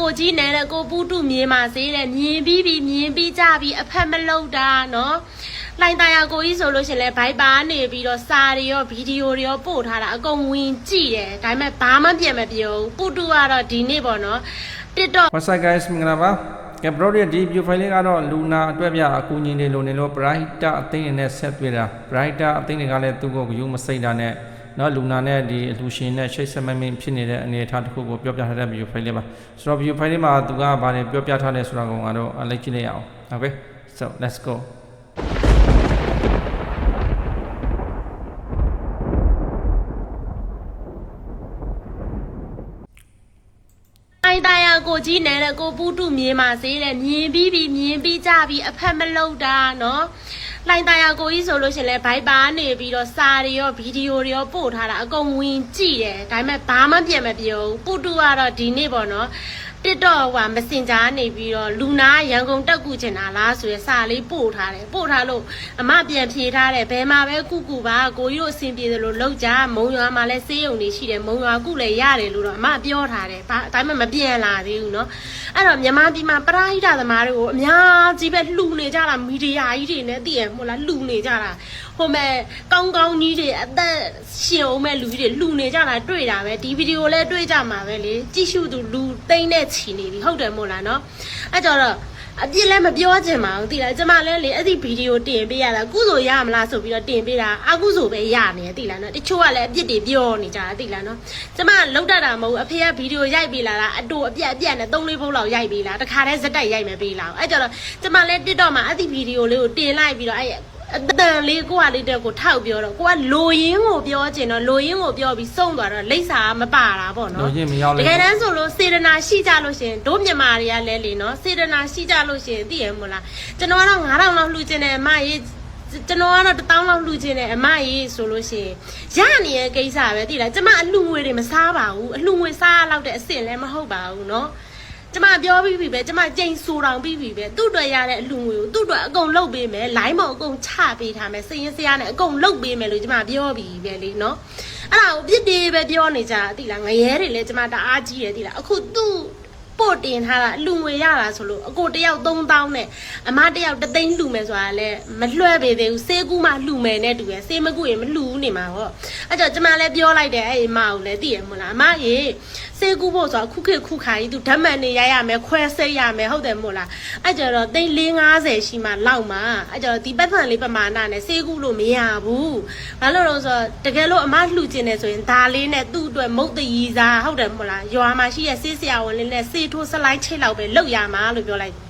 ကိုကြီးနဲ့တဲ့ကိုပူးတုမြင်ပါစေတဲ့မြင်ပြီးပြီးမြင်ပြီးကြပြီးအဖက်မလုပ်တာနော်လိုင်းတရာကိုကြီးဆိုလို့ရှင်လဲဘိုက်ပါနေပြီးတော့စာတွေရောဗီဒီယိုတွေရောပို့ထားတာအကုန်ဝင်ကြည့်တယ်ဒါပေမဲ့ဘာမှပြန်မပြောဘူးပူတူကတော့ဒီနေ့ပေါ့နော် TikTok What's up guys မင်္ဂလာပါကပရိုရဲ့ဒီ view file လေးကတော့လူနာအတွက်ပြအကူအညီတွေလိုနေလို့ brighter အသိနဲ့ဆက်တွေ့တာ brighter အသိတွေကလည်းသူ့ကိုယူမစိတ်တာနဲ့ နော်လူနာနဲ့ဒီအလူရှင်နဲ့ရှိတ်ဆက်မမင်းဖြစ်နေတဲ့အနေအထားတစ်ခုကိုပြောပြထားတဲ့ video file လေးပါဆိုတော့ video file လေးမှာသူကဗာတယ်ပြောပြထားတယ်ဆိုတာကိုကတော့အလိုက်ကြည့်လိုက်ရအောင်ဟုတ်ကဲ့ so let's go ိုင်တာယာကိုကြီးနယ်တဲ့ကိုပူတုမြင်ပါစေတဲ့မြင်ပြီးပြီးမြင်ပြီးကြပြီးအဖက်မလောက်တာနော် လှိုင်တယာကိုကြီးဆိုလို့ရှရင်လဲဘိုက်ပါနေပြီးတော့စာတွေရောဗီဒီယိုတွေရောပို့ထားတာအကုန်ဝင်ကြည့်တယ်ဒါပေမဲ့ဘာမှပြန်မပြောဘူးပူတုကတော့ဒီနေ့ပေါ့နော် TikTok ဟိုမစင်ဂျာနေပြီးတော့လူနာရန်ကုန်တက်ကူချင်တာလားဆိုရယ်စာလေးပို့ထားတယ်ပို့ထားလို့အမပြန်ဖြေထားတယ်ဘယ်မှာပဲကုကုပါကိုကြီးတို့အဆင်ပြေတယ်လို့လောက်ကြမုံရွာမှာလည်းစေးရုံနေရှိတယ်မုံရွာကုလည်းရတယ်လို့တော့အမပြောထားတယ်ဘာဒါပေမဲ့မပြန်လာသေးဘူးเนาะအဲ့တော့မြန်မာပြည်မှာပရာဟိတသမားတွေကိုအများကြီးပဲလှူနေကြတာမီဒီယာကြီးတွေနဲ့သိရမို့လားလှူနေကြတာဟိုမဲ့ကောင်းကောင်းကြီးတွေအသက်ရှင်အောင်မဲ့လူကြီးတွေလှူနေကြတာတွေ့တာပဲဒီဗီဒီယိုလည်းတွေ့ကြမှာပဲလေကြည့်ရှုသူလူသိမ့်နဲ့ ချီနေပြီဟုတ်တယ်မို့လားနော်အဲ့ကြတော့အပြစ်လည်းမပြောချင်ပါဘူးတိလားကျမလည်းလေအဲ့ဒီဗီဒီယိုတင်ပေးရတာကုစုရမလားဆိုပြီးတော့တင်ပေးတာအကုစုပဲရနေတယ်တိလားနော်တချို့ကလည်းအပြစ်တွေပြောနေကြတာတိလားနော်ကျမလောက်တတ်တာမဟုတ်အဖေကဗီဒီယိုရိုက်ပေးလာတာအတူအပြက်အပြက်နဲ့သုံးလေးဖုတ်လောက်ရိုက်ပေးလာတခါတည်းဇက်တိုက်ရိုက်မယ်ပေးလာအောင်အဲ့ကြတော့ကျမလည်း TikTok မှာအဲ့ဒီဗီဒီယိုလေးကိုတင်လိုက်ပြီးတော့အဲ့ အတန်လေးကိုကလေးတက်ကိုထောက်ပြောတော့ကိုကလိုရင်းကိုပြောချင်တော့လိုရင်းကိုပြောပြီးစုံသွားတော့လိမ့်စာမပါတာပေါ့နော်လိုရင်းမရောက်တလို့ကယ်တမ်းဆိုလို့စေတနာရှိကြလို့ရှရင်တို့မြန်မာတွေကလည်းလေနော်စေတနာရှိကြလို့ရှရင်သိရမို့လားကျွန်တော်ကတော့9000လောက်လှူခြင်းတယ်အမရေးကျွန်တော်ကတော့1000လောက်လှူခြင်းတယ်အမရေးဆိုလို့ရှရင်ရနေတဲ့ကိစ္စပဲသိလားကျမအလှငွေတွေမစားပါဘူးအလှငွေစားရလောက်တဲ့အစ်စ်လည်းမဟုတ်ပါဘူးနော် ကျမပြောပြီးပြီပဲကျမကြိမ်ဆူတောင်ပြီးပြီပဲသူ့အတွက်ရတဲ့အလှငွေကိုသူ့အတွက်အကုန်လုပ်ပေးမယ်လိုင်းမောင်အကုန်ချပေးထားမယ်စည်ရင်စရာနဲ့အကုန်လုပ်ပေးမယ်လို့ကျမပြောပြီးပဲလေနော်အဲ့ဒါကိုပြစ်တေးပဲပြောနေကြတာသိလားငရဲတွေလည်းကျမတအားကြီးတယ်သိလားအခုသူ့ ပို့တင်ထားတာအလူငွေရတာဆိုလို့အကိုတယောက်3000နဲ့အမတယောက်တသိန်းလှူမယ်ဆိုတာလည်းမလွှဲပေသေးဘူးစေးကူးမှလှူမယ်နဲ့တူရယ်စေးမကူရင်မလှူဘူးနေမှာပေါ့အဲ့တော့ကျမလည်းပြောလိုက်တယ်အဲ့ဒီအမကိုလည်းသိရမို့လားအမရေစေးကူးဖို့ဆိုတာခုခေတ်ခုခါကြီးသူဓာတ်မှန်နေရရမယ်ခွဲစိတ်ရမယ်ဟုတ်တယ်မို့လားအဲ့ကြတော့သိန်း450ရှိမှလောက်မှာအဲ့ကြတော့ဒီပတ်စံလေးပမာဏနဲ့စေးကူးလို့မရဘူးဘာလို့လဲဆိုတော့တကယ်လို့အမလှူကျင်နေဆိုရင်ဒါလေးနဲ့သူ့အတွက်မုတ်တရီစားဟုတ်တယ်မို့လားရွာမှာရှိတဲ့စေးဆရာဝန်လေးနဲ့စေးထိုးစလိုက်ချိတ်လောက်ပဲလောက်ရမှာလို့ပြောလိုက်တယ်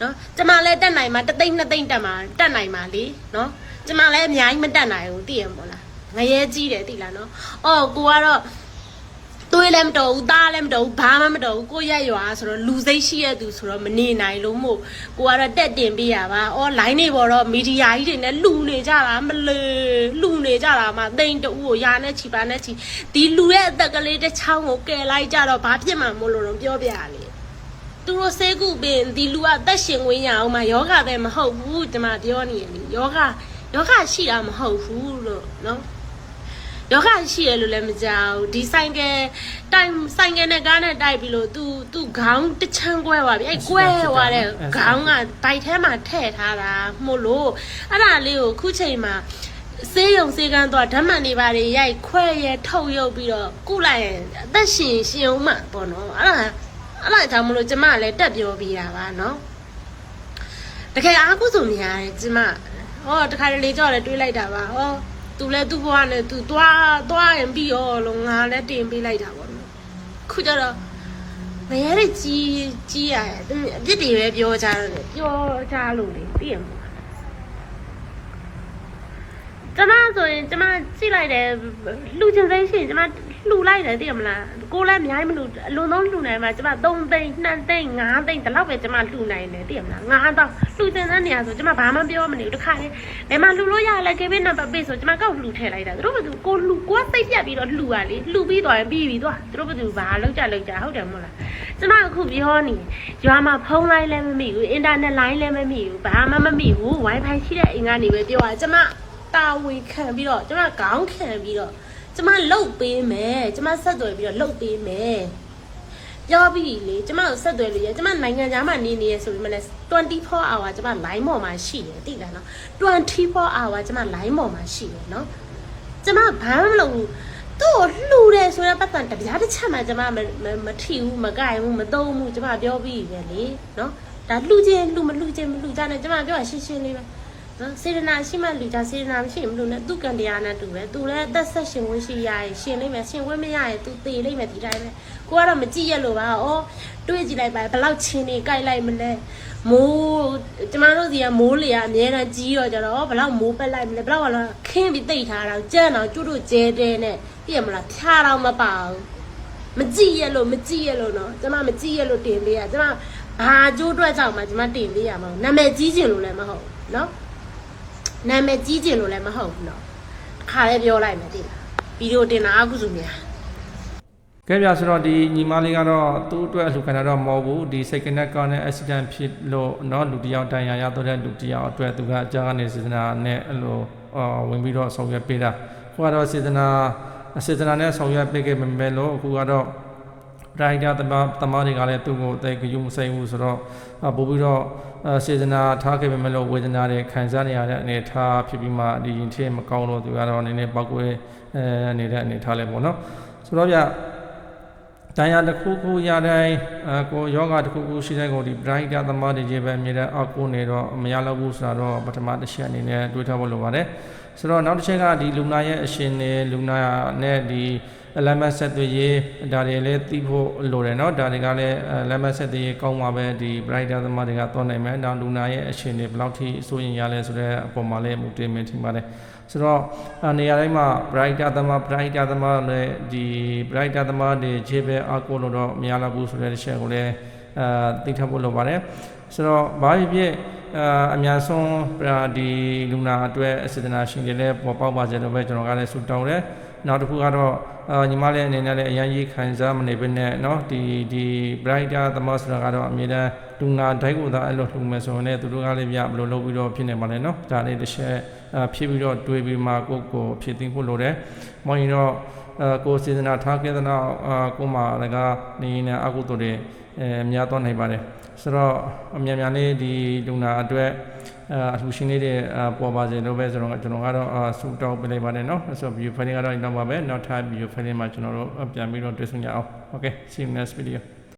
နော်ကျမလည်းတက်နိုင်မှာတသိန်းနှစ်သိန်းတက်မှာတက်နိုင်မှာလေနော်ကျမလည်းအများကြီးမတက်နိုင်ဘူးသိရမို့လားငရဲကြီးတယ်သိလားနော်အော်ကိုကတော့ တွေးလည်းမတော်ဘူးသားလည်းမတော်ဘူးဘာမှမတော်ဘူးကိုရက်ရွာဆိုတော့လူစိတ်ရှိရသူဆိုတော့မနေနိုင်လို့မို့ကိုကတော့တက်တင်ပေးရပါအော် line တွေပေါ်တော့မီဒီယာကြီးတွေနဲ့လူနေကြတာမလေလူနေကြတာမှတိန်တူကိုရာနဲ့ချီပါနဲ့ချီဒီလူရဲ့အသက်ကလေးတစ်ချောင်းကိုကယ်လိုက်ကြတော့ဘာဖြစ်မှမို့လို့တော့ပြောပြရလေသူတို့ဆေးကုပင်ဒီလူကအသက်ရှင်ဝင်ရအောင်မှာယောဂပဲမဟုတ်ဘူးဒီမှာပြောနေတယ်ယောဂယောဂရှိတာမဟုတ်ဘူးလို့နော် ယောဂရှိရလို့လည်းမကြောက်ဒီဆိုင်ကတိုင်ဆိုင်ကနဲ့ကားနဲ့တိုက်ပြီးလို့ तू तू ခေါင်းတစ်ချမ်းကွဲသွားပြီအဲ့ကွဲသွားတဲ့ခေါင်းကဘိုက်ထဲမှာထည့်ထားတာမို့လို့အဲ့ဒါလေးကိုခုချိန်မှာစေးရုံစေးကန်းသွားဓမ္မန်တွေပါတွေရိုက်ခွဲရထုတ်ရုပ်ပြီးတော့ကုလိုက်ရင်အသက်ရှင်ရှင်အောင်မှပေါ့နော်အဲ့ဒါအဲ့ဒါကြောင့်မလို့ကျမလည်းတက်ပြောပြတာပါနော်တကယ်အားကိုးစုံနေရတယ်ကျမဟောတခါတလေကြောက်လည်းတွေးလိုက်တာပါဟော သူလည်းသူ့ဘဝနဲ့သူသွားသွားရင်ပြီးရောလို့ငါလည်းတင်ပေးလိုက်တာပေါ့နော်ခုကျတော့မရတဲ့ကြီးကြီးရတယ်အပြစ်တွေပဲပြောကြတယ်ပြောကြလို့လေသိရမလားကျမ ဆိုရင်ကျမကြည့်လိုက်တယ်လှူချင်စိမ့်ရှိရင်ကျမလှူလိုက်တယ်သိရမလားကိုလည်းအများကြီးမလှူအလုံးစုံလှူနိုင်မှာကျမ3သိန်း2သိန်း5သိန်းဒီလောက်ပဲကျမလှူနိုင်တယ်သိရမလား9တော့လှူချင်တဲ့နေရာဆိုကျမဘာမှပြောမနေဘူးတခါလေဘယ်မှာလှူလို့ရလဲကေဘင်းနံပါတ်ပေးဆိုကျမကောက်လှူထည့်လိုက်တာသူတို့ဘယ်သူကိုလှူကိုကသိပ်ပြတ်ပြီးတော့လှူရလေလှူပြီးတော့ရင်ပြီးပြီသွားသူတို့ဘယ်သူဘာလောက်ကြလောက်ကြဟုတ်တယ်မဟုတ်လားကျမအခုပြောနေရွာမှာဖုန်းလိုင်းလည်းမမိဘူးအင်တာနက်လိုင်းလည်းမမိဘူးဘာမှမမိဘူး wifi ရှိတဲ့အိမ်ကနေပဲပြောတာကျမ တာဝန်ခံပြီးတော့ကျမခေါင်းခံပြီးတော့ကျမလှုပ်ပေးမယ်ကျမဆက်သွယ်ပြီးတော့လှုပ်ပေးမယ်တပြောပြီးလေကျမတို့ဆက်သွယ်လို့ရကျမနိုင်ငံသားမှနေနေရဆိုပြီးမလဲ24 hour ကျမ line ပေါ်မှာရှိတယ်သိလားနော်24 hour ကျမ line ပေါ်မှာရှိတယ်နော်ကျမဘာမှမလုပ်ဘူးသူ့ကိုလှူတယ်ဆိုတော့ပတ်သက်တပြားတစ်ချက်မှကျမမမမထီဘူးမကြိုက်ဘူးမသုံးဘူးကျမပြောပြီးပဲလေနော်ဒါလှူခြင်းလှူမလှူခြင်းမလှူကြနဲ့ကျမပြောတာရှင်းရှင်းလေးပဲ နော်စေရနာရှိမှလှူကြစေရနာမရှိရင်မလှူနဲ့သူကံတရားနဲ့တူပဲသူလည်းအသက်ဆက်ရှင်ဝင်ရှိရရင်ရှင်လိမ့်မယ်ရှင်ဝင်မရရင်သူသေလိမ့်မယ်ဒီတိုင်းပဲကိုကတော့မကြည့်ရလို့ပါဩတွေးကြည့်လိုက်ပါဘယ်လောက်ချင်းနေကြိုက်လိုက်မလဲမိုးကျမတို့စီကမိုးလေကအများနဲ့ကြီးတော့ကြတော့ဘယ်လောက်မိုးပက်လိုက်မလဲဘယ်လောက်ကတော့ခင်းပြီးတိတ်ထားတာကြမ်းတော့ကျွတ်တို့ကျဲတဲနဲ့ပြည့်မလားဖြားတော့မပါဘူးမကြည့်ရလို့မကြည့်ရလို့နော်ကျမမကြည့်ရလို့တင်ပေးရကျမဘာကျိုးအတွက်ကြောင့်မှကျမတင်ပေးရမှာမဟုတ်နာမည်ကြီးကျင်လို့လည်းမဟုတ်ဘူးနော် နာမည်ကြီးကျင်လို့လည်းမဟုတ်ဘူးနော်အခါလေးပြောလိုက်မယ်တိလားဗီဒီယိုတင်တာအကုစုများ ကဲပြဆိုတော့ဒီညီမလေးကတော့သူ့အတွက်အလှခံတာတော့မဟုတ်ဘူးဒီစိတ်ကနက်ကနဲ့ accident ဖြစ်လို့เนาะလူတစ်ယောက်တန်ရာရတော့တဲ့လူတစ်ယောက်အတွက်သူကအကြောင်းကနေစေတနာနဲ့အဲ့လိုအာဝင်ပြီးတော့ဆောင်ရွက်ပေးတာခုကတော့စေတနာစေတနာနဲ့ဆောင်ရွက်ပေးခဲ့ပေမဲ့လို့အခုကတော့ ပရိုက်တာတမတမတွေကလည်းသူ့ကိုတိတ်ကြုံမဆိုင်ဘူးဆိုတော့အပို့ပြီးတော့အဲစေတနာထားခဲ့ပေမဲ့လို့ဝေဒနာတွေခံစားနေရတဲ့အနေအထားဖြစ်ပြီးမှဒီရင်ထဲမကောင်းလို့သူကတော့နည်းနည်းပောက်ကွဲအဲနေတဲ့အနေအထားလေးပေါ့နော်ဆိုတော့ဗျတန်ရာတစ်ခုခုရတိုင်းအကိုယောဂတစ်ခုခုရှိတဲ့ကိုဒီပရိုက်တာတမတွေကြီးပဲအမြဲတမ်းအောက်ကိုနေတော့မရတော့ဘူးဆိုတော့ပထမတစ်ချက်အနေနဲ့တွေးထားဖို့လိုပါတယ်ဆိုတော့နောက်တစ်ချက်ကဒီလူနာရဲ့အရှင်နဲ့လူနာနဲ့ဒီအ လမ်းမဆက်သွေးရေးဒါတွေလည်းသိဖို့လိုတယ်เนาะဒါတွေကလည်းအလမ်းမဆက်သွေးရေးကောင်းမှာပဲဒီ brighter သမားတွေကသွားနိုင်မယ်နောက်လူနာရဲ့အခြေအနေဘယ်လောက်ထိအစိုးရင်ရလဲဆိုတဲ့အပေါ်မှာလည်းမူတည်မယ်ထင်ပါတယ်ဆိုတော့အနေရာတိုင်းမှာ brighter သမား brighter သမားလည်းဒီ brighter သမားတွေခြေပဲအကူလို့တော့မရတော့ဘူးဆိုတဲ့ချက်ကိုလည်းအာသိထားဖို့လိုပါတယ်ဆိုတော့ဘာဖြစ်ဖြစ်အာအများဆုံးဒီလူနာအတွက်အစေတနာရှင်တွေလည်းပေါ်ပေါက်ပါစေလို့ပဲကျွန်တော်ကလည်းဆုတောင်းတယ် နောက်တစ်ခုကတော့အာညီမလေးအနေနဲ့လည်းအရန်ကြီးခံစားမနေဘဲနဲ့เนาะဒီဒီ brighter သမားဆိုတာကတော့အမြဲတမ်းလူနာဓာတ်ကိုသာအဲ့လိုလှူမယ်ဆိုရင်လည်းသူတို့ကလည်းပြဘယ်လိုလုပ်ပြီးတော့ဖြစ်နေပါလဲเนาะဒါလေးတစ်ချက်အာဖြစ်ပြီးတော့တွေးပြီးမှကိုယ့်ကိုယ်ဖြစ်သိဖို့လိုတယ်။မောင်ရင်တော့အာကိုယ်စေတနာထားခဲ့တဲ့နောက်အာကိုယ်မှာလည်းကနေနေအကုသိုလ်တွေ အဲများသွားနိုင်ပါတယ်ဆိုတော့အမြန်မြန်လေးဒီလူနာအတွက်အလှူရှင်လေးတွေပေါ်ပါစေလို့ပဲဆိုတော့ကျွန်တော်ကတော့ဆူတောက်ပေးလိုက်ပါတယ်နော်ဆိုတော့ view file ကတော့ဒီတော့ပါပဲနောက်ထပ် view file မှာကျွန်တော်တို့ပြန်ပြီးတော့တွေ့ဆုံကြအောင် okay see you next video